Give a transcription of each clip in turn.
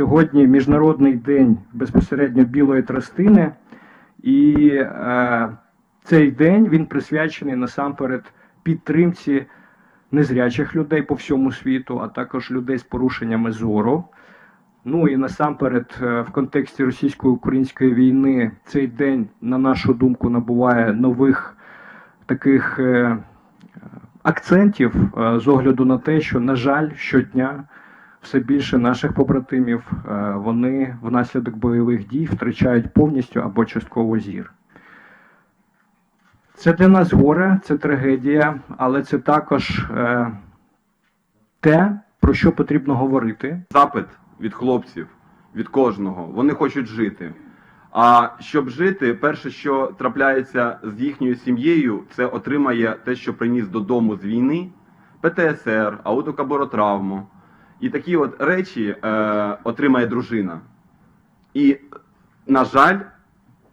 Сьогодні Міжнародний день безпосередньо білої тростини, і е, цей день він присвячений насамперед підтримці незрячих людей по всьому світу, а також людей з порушеннями зору. Ну і насамперед, е, в контексті російсько-української війни цей день, на нашу думку, набуває нових таких е, акцентів е, з огляду на те, що, на жаль, щодня все більше наших побратимів е, вони внаслідок бойових дій втрачають повністю або частково зір. Це для нас горе, це трагедія, але це також е, те, про що потрібно говорити. запит від хлопців, від кожного. Вони хочуть жити. А щоб жити, перше, що трапляється з їхньою сім'єю, це отримає те, що приніс додому з війни, ПТСР, аутокаборотравму. І такі от речі е, отримає дружина. І, на жаль,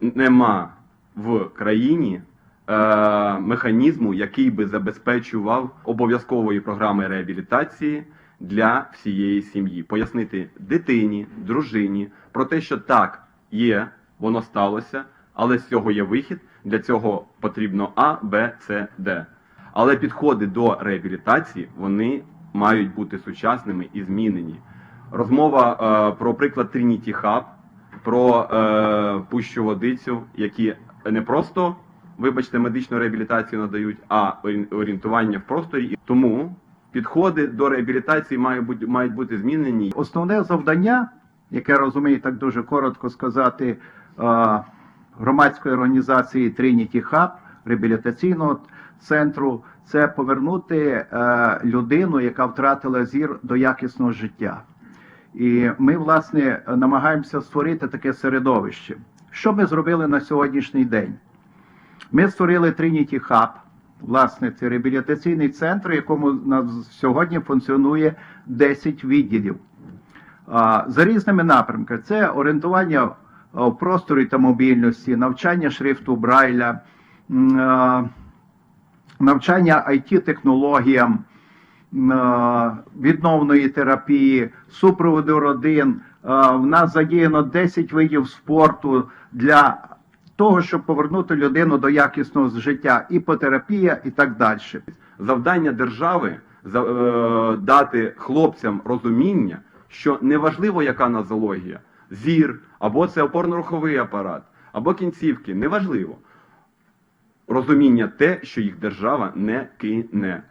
нема в країні е, механізму, який би забезпечував обов'язкової програми реабілітації для всієї сім'ї. Пояснити дитині, дружині про те, що так, є, воно сталося, але з цього є вихід. Для цього потрібно А, Б, С, Д. Але підходи до реабілітації вони мають бути сучасними і змінені. Розмова е, про приклад Trinity Hub, про е, пущу водицю, які не просто, вибачте, медичну реабілітацію надають, а орієнтування в просторі. Тому підходи до реабілітації мають бути, мають бути змінені. Основне завдання, яке розумію так дуже коротко сказати, е, громадської організації Trinity Hub, реабілітаційного центру, це повернути е, людину, яка втратила зір до якісного життя. І ми, власне, намагаємося створити таке середовище. Що ми зробили на сьогоднішній день? Ми створили Trinity Hub, власне, це реабілітаційний центр, в якому на сьогодні функціонує 10 відділів. За різними напрямками. Це орієнтування в просторі та мобільності, навчання шрифту Брайля, навчання IT-технологіям, відновної терапії, супроводу родин. В нас задіяно 10 видів спорту для того, щоб повернути людину до якісного життя, іпотерапія і так далі. Завдання держави е, дати хлопцям розуміння, що неважливо, яка нозологія, зір, або це опорно-руховий апарат, або кінцівки, неважливо. Розуміння те, що їх держава не кине.